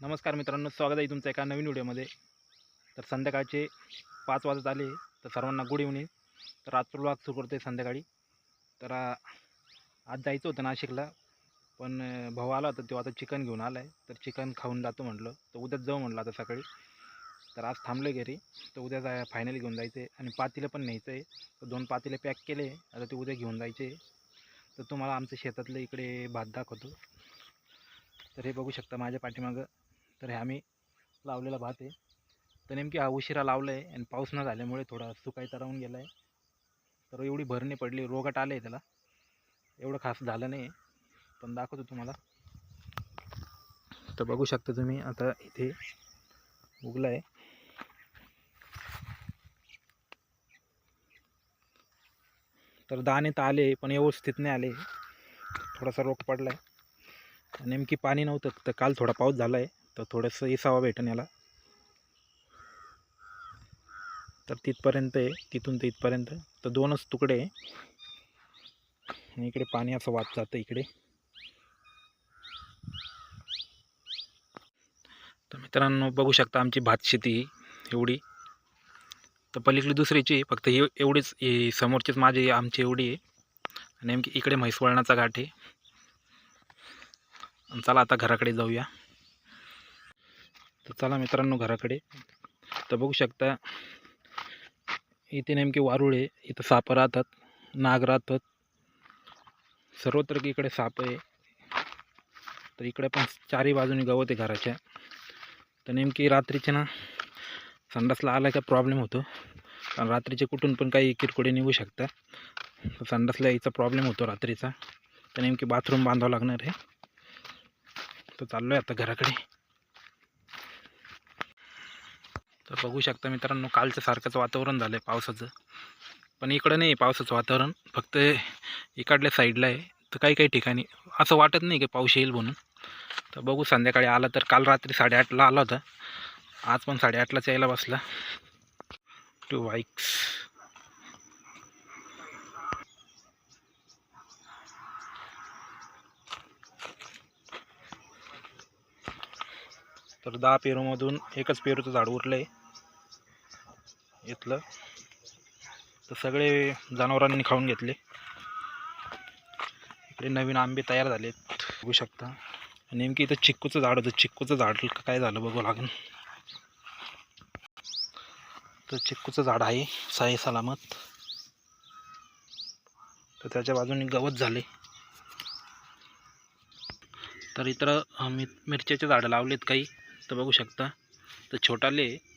नमस्कार मित्रांनो स्वागत आहे तुमचं एका नवीन व्हिडिओमध्ये. तर संध्याकाळचे पाच वाजत आले तर सर्वांना गुड इव्हनिंग. तर आजचा ब्लॉग सुरू करतो आहे संध्याकाळी. तर आज जायचं होतं नाशिकला पण भाऊ आला होता तो आता चिकन घेऊन आला आहे तर चिकन खाऊन जातो म्हटलं तर उद्याच जाऊ म्हटलं आता सकाळी. तर आज थांबलो घरी तर उद्या जाय फायनली घेऊन जायचं आहे आणि पातीला पण न्यायचं आहे तर दोन पातीले पॅक केले आता ते उद्या घेऊन जायचे. तर तुम्हाला आमच्या शेतातलं इकडे भात दाखवतो. तर हे बघू शकता माझ्या पाठीमागं. तर हे आम्ही लावलेला भात आहे. तर नेमकी हा उशिरा लावला आहे आणि पाऊस न झाल्यामुळे थोडा सुकायचा राहून गेला आहे तर एवढी भरणी पडली रोगाट आलं आहे त्याला. एवढं खास झालं नाही पण दाखवतो तुम्हाला. तर बघू शकता तुम्ही आता इथे उगला आहे तर दाणे तर आले पण व्यवस्थित नाही आले थोडासा रोग पडला आहे नेमकी पाणी नव्हतं तर काल थोडा पाऊस झाला आहे तर थोडंसं इसावा भेटेन याला. तर तिथपर्यंत आहे तिथून ते इथपर्यंत. तर दोनच तुकडे आहे. आणि इकडे पाणी असं वाच जातं इकडे. तर मित्रांनो बघू शकता आमची भात शेती एवढी. तर पलीकडे दुसरीची आहे, फक्त ही एवढीच ही समोरचीच माझी आमची एवढी आहे. नेमकी इकडे म्हैसवळणाचा घाट आहे. चला आता घराकडे जाऊया. तर चला मित्रांनो घराकडे. तर बघू शकता इथे नेमके वारुळे इथं सापं राहतात नाग राहतात. सर्वत्र इकडे साप आहे. तर इकडे पण चारही बाजूने गवत आहे घराच्या. तर नेमकी रात्रीचे ना संडासला आला का प्रॉब्लेम होतो. कारण रात्रीचे कुठून पण काही किरकोडे निघू शकतात तर संडासला यायचा प्रॉब्लेम होतो रात्रीचा. तर नेमकी बाथरूम बांधावं लागणार आहे. तर चाललो आहे आता घराकडे. तर बघू शकता मित्रांनो कालच्या सारखंच वातावरण झालं आहे पावसाचं. पण इकडं नाही पावसाचं वातावरण फक्त इकडल्या साईडला आहे. तर काही काही ठिकाणी असं वाटत नाही की पाऊस येईल म्हणून. तर बघू संध्याकाळी आला तर काल रात्री साडेआठला आला होता. आज पण साडेआठलाच यायला बसला. टू बाईक्स तर दहा पेरूमधून एकच पेरूचं झाड उरलं आहे इथलं तर सगळे जनावरांनी खाऊन घेतले. इकडे नवीन आंबे तयार झालेत. बघू शकता. नेमकी इथं चिक्कूचं झाड होतं. चिक्कूचं झाड काय झालं बघू लागेल. तर चिक्कूचं झाड आहे. साई सलामत. तर त्याच्या बाजूने गवत झाले. तर इतर मी मिरच्याचे झाडं लावलेत काही. तर बघू शकता. तर छोटाले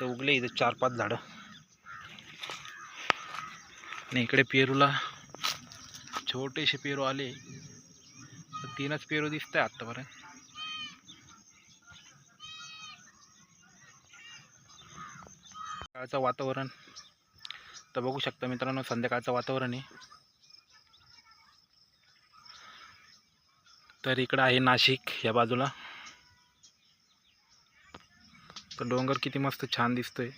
तर उगले इथे चार पाच झाडं. आणि इकडे पेरूला छोटेसे पेरू आले. तर तीनच पेरू दिसत आहे आत्तापर्यंत सकाळचं वातावरण. तर बघू शकता मित्रांनो संध्याकाळचं वातावरण आहे. तर इकडं आहे नाशिक या बाजूला. तर डोंगर किती मस्त छान दिसतोय.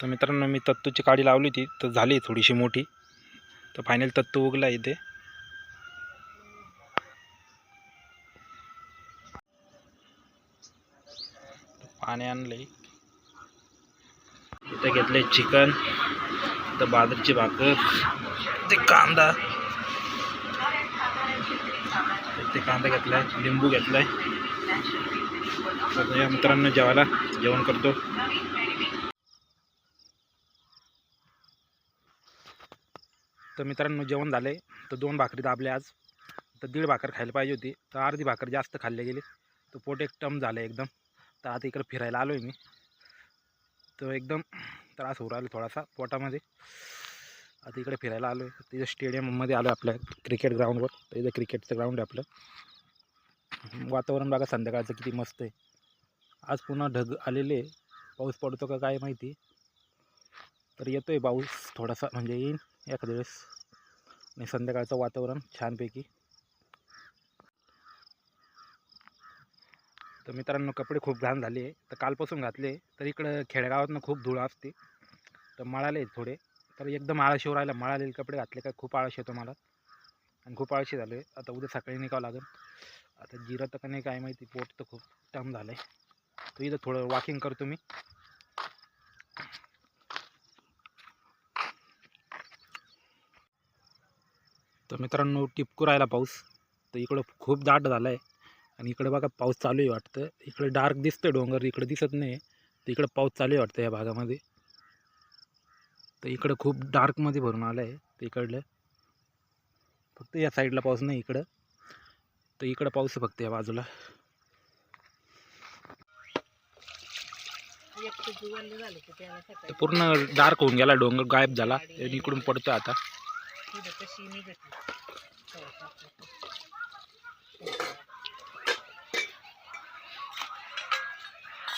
तर मित्रांनो मी तत्तूची काडी लावली होती तर झाली थोडीशी मोठी. तर फायनल तत्तू उगला इथे. पाणी आणलंय. इथं घेतलंय चिकन इथं बाजरीची भाकर ते कांदा. ते कांदा घेतलाय लिंबू घेतलाय. तर या मित्रांनो जेवायला जेवण करतो. तर मित्रांनो जेवण झालं आहे तर दोन भाकरी दाबल्या आज. तर दीड भाकर खायला पाहिजे होती. तर अर्धी भाकर जास्त खाल्ली गेली. तर पोट एक टम झालं एकदम. तर आता इकडे फिरायला आलो आहे मी. तर एकदम त्रास होऊ राहिला थोडासा पोटामध्ये. आता इकडे फिरायला आलो आहे तिथं स्टेडियममध्ये आलो आहे आपल्या क्रिकेट ग्राउंडवर तर इथं क्रिकेटचं ग्राउंड आहे आपलं. वातावरण बघा संध्याकाळचं किती मस्त आहे. आज पुन्हा ढग आलेले पाऊस पडतो का काय माहिती. तर येतो आहे पाऊस थोडासा. म्हणजे येईल एखाद्या वेळेस. आणि संध्याकाळचं वातावरण छानपैकी. तर मित्रांनो कपडे खूप घाण झाले तर कालपासून घातले तर इकडं खेडेगावातनं खूप धूळ असते तर मळाले थोडे. तर एकदम आळशी राहिला मळालेले कपडे घातले काय खूप आळशी येतो मला. आणि खूप आळशी झाले आता उद्या सकाळी निघावं लागेल. आता जिरं तर का नाही काय माहिती पोट तर खूप टम झालं आहे. तर इथं थोडं वॉकिंग करतो मी. तर मित्रांनो टिपकू राहिला पाऊस. तर इकडं खूप दाट झालं आहे. आणि इकडं बघा पाऊस चालू आहे वाटतं. इकडं डार्क दिसतं डोंगर इकडं दिसत नाही तर इकडं पाऊस चालू आहे वाटतं या भागामध्ये. तर इकडं खूप डार्कमध्ये भरून आलं आहे तर इकडलं. फक्त या साईडला पाऊस नाही इकडं. तर इकडं पाऊस आहे फक्त या बाजूला. पूर्ण डार्क होऊन गेला डोंगर गायब झाला. इकडून पडतो आता.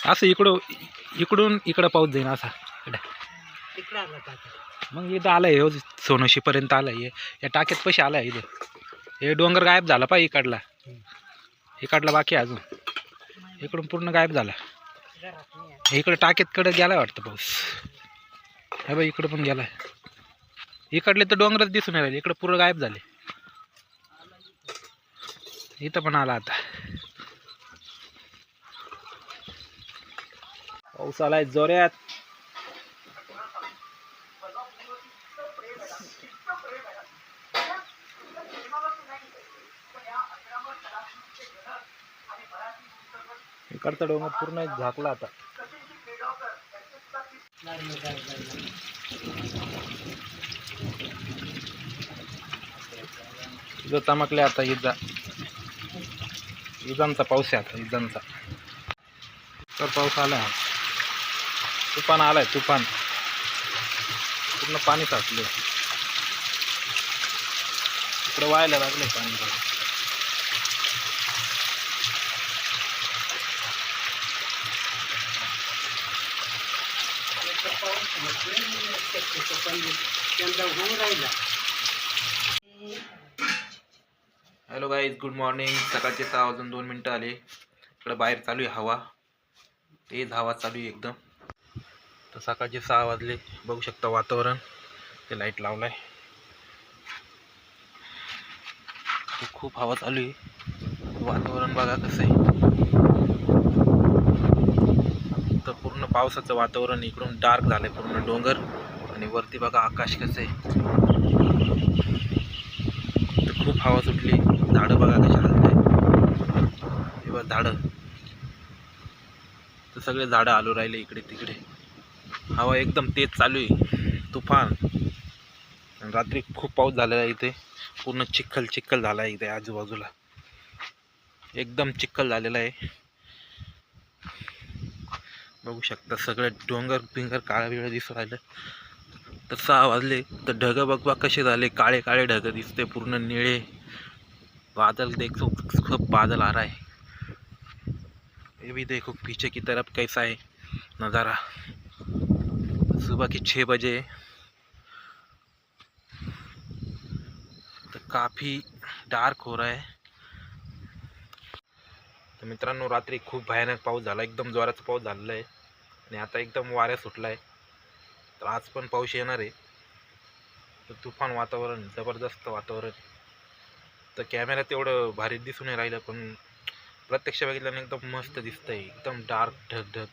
असं इकडं इकडून इकडं पाऊस जाईन असा. मग इथं आलं आहे हो सोनोशीपर्यंत आलं आहे या टाक्यात पैसे आलं आहे इथं. हे डोंगर गायब झाला पा इकडला. इकडला बाकी अजून. इकडून पूर्ण गायब झाला. इकडं टाक्यातकडं गेला वाटतं पाऊस. हे बघ इकडं पण गेलाय. इकडले तर डोंगरच दिसून राहिले इकडं पूर्ण गायब झाले. इथं पण आला आता. पाऊस आलाय जोऱ्यात. इकडचा डोंगर पूर्ण झाकला आता. इथं चमकले आता इजा. इजांचा पाऊस आहे आता इजांचा. तर पाऊस आला. आहे तुफान आलाय तुफान. पूर्ण पाणी साचलं इकडं व्हायला लागले पाणी. Hello guys good morning. सकाळचे सहा वाजून दोन मिनटं आले. इकडं बाहेर चालू आहे हवा. तेज हवा चालू आहे एकदम. तर सकाळचे सहा वाजले. बघू शकता वातावरण. ते लाइट लावलाय. ते खूप हवा चालू आहे. वातावरण बघा कसं आहे. तर पूर्ण पावसाचं वातावरण इकडून डार्क झालंय पूर्ण डोंगर. आणि वरती बघा आकाश कसं आहे. तर खूप हवा सुटली. झाडं बघा कशा हलत हे झाडं. तर सगळे झाडं आलो राहिले इकडे तिकडे. हवा एकदम तेज चालू आहे. तुफान. रात्री खूप पाऊस झालेला आहे इथे. पूर्ण चिखल चिखल झाला आहे इथे आजूबाजूला. एकदम चिखल झालेला आहे. बघू शकता सगळं डोंगर पिंगर काळा बिळं दिसू राहिलं. तर सहा वाजले. तर ढगं बघबा कसे झाले. काळे काळे ढगं दिसते. पूर्ण निळे. बादल देखो खूब बादल आ रहा है ये भी देखो पीछे की तरफ कैसा है नज़ारा. सुबह के छः बजे। तर काफ़ी डार्क हो रहा है। तर मित्रांनो रात्री खूप भयानक पाऊस झाला. एकदम जोराचा पाऊस झालेला आहे. आणि आता एकदम वाऱ्या सुटला आहे तर आज पण पाऊस येणार आहे. तर तुफान वातावरण जबरदस्त वातावरण. तर कॅमेऱ्यात एवढं भारी दिसून नाही राहिलं पण प्रत्यक्ष बघितल्याने एकदम मस्त दिसतंय. एकदम डार्क ढग ढग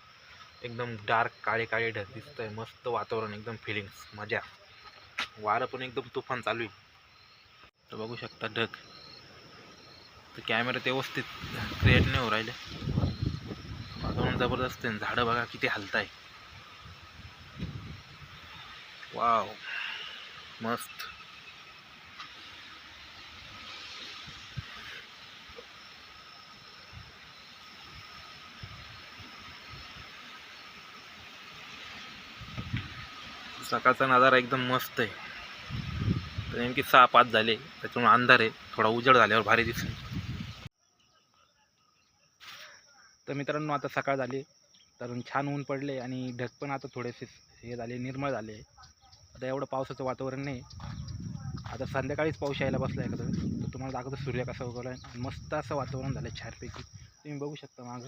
एकदम डार्क काळे काळे ढग दिसत आहे मस्त वातावरण एकदम फिलिंग्स मजा. वारं पण एकदम तुफान चालू आहे. तर बघू शकता ढग. तर कॅमेरा व्यवस्थित क्रिएट नाही हो राहिले. वातावरण जबरदस्त आहे झाडं बघा किती हलताय. वाव मस्त. सकाळचा नजारा एकदम मस्त आहे. तर नेमकी सहा पाच झाले. त्याच्यामुळे अंधार आहे. थोडा उजड झाल्यावर भारी दिसेल. तर मित्रांनो आता सकाळ झाली. तर छान ऊन पडले आणि ढग पण आता थोडेसे हे झाले निर्मळ झाले. आता एवढं पावसाचं वातावरण नाही. आता संध्याकाळीच पाऊस यायला बसला आहे तर तुम्हाला दाखवतो सूर्य कसा उगवला आहे. मस्त असं वातावरण झालं आहे छानपैकी तुम्ही बघू शकता मागं.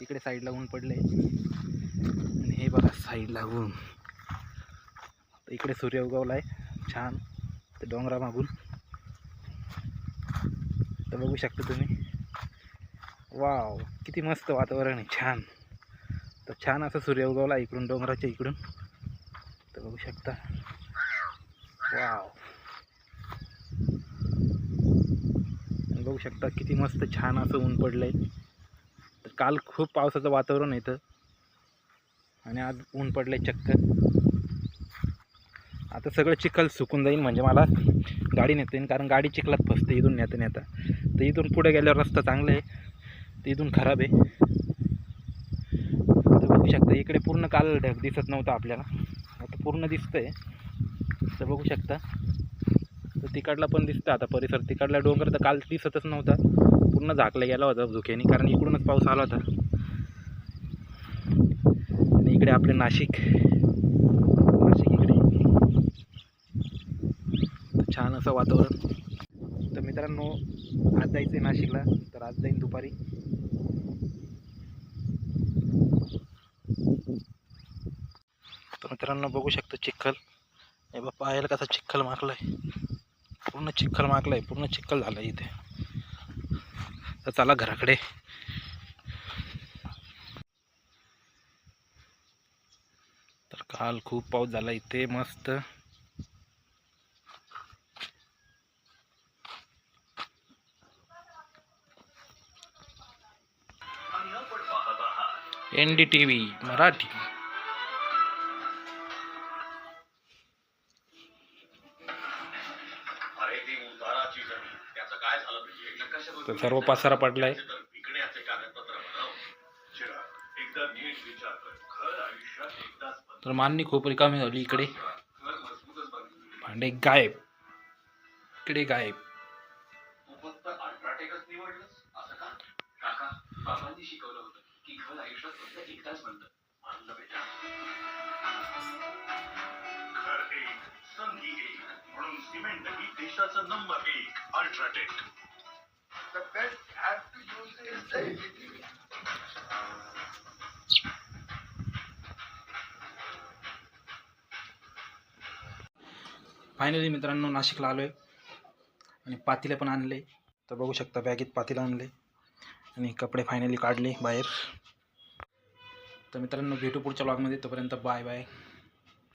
इकडे साईडला ऊन पडले आणि हे बघा साईडला ऊन. तर इकडे सूर्य उगवला आहे. छान. तर डोंगरामागून तर बघू शकता तुम्ही. वाव किती मस्त वातावरण आहे. छान. तर छान असं सूर्य उगवला इकडून डोंगराच्या इकडून. तर बघू शकता. वाव. बघू शकता किती मस्त छान असं ऊन पडलं आहे तर काल खूप पावसाचं वातावरण आहे आणि आज ऊन पडलं आहे चक्क. आता सगळं चिखल सुकून जाईल म्हणजे मला गाडी नेता येईल कारण गाडी चिखलात फसते इथून नेता नेता. तर इथून पुढे गेल्यावर रस्ता चांगला आहे. तर इथून खराब आहे. तर बघू शकता इकडे पूर्ण काल ढग दिसत नव्हतं आपल्याला. आता पूर्ण दिसतं आहे तर बघू शकता. तर तिकडला पण दिसतं आता परिसर. तिकडला डोंगर तर काल दिसतच नव्हता. पूर्ण झाकला गेला होता धुक्याने कारण इकडूनच पाऊस आला होता. आणि इकडे आपले नाशिक इकडे तर छान असं वातावरण. तर मित्रांनो आज जायचं आहे नाशिकला. तर आज जाईन दुपारी. तर मित्रांनो बघू शकतो चिखल. हे बा पायाला कसा चिखल आहे पूर्ण चिखल माखलाय पूर्ण चिखल झाला इथे. तर चला घराकडे. तर काल खूप पाऊस झाला इथे मस्त. N D T V Marathi. तर सर्व पसारा पडलाय. तर मान्य खूप रिकामी झाली इकडे. भांडे गायब. इकडे गायब. देशाचं नंबर एक UltraTech The best have to use is the finally मित्रांनो नाशिकला आलो आहे आणि पातीला पण आणले. तर बघू शकता बॅगेत पातीला आणले. आणि कपडे फायनली काढले बाहेर. तर मित्रांनो भेटू पुढच्या ब्लॉगमध्ये तोपर्यंत बाय बाय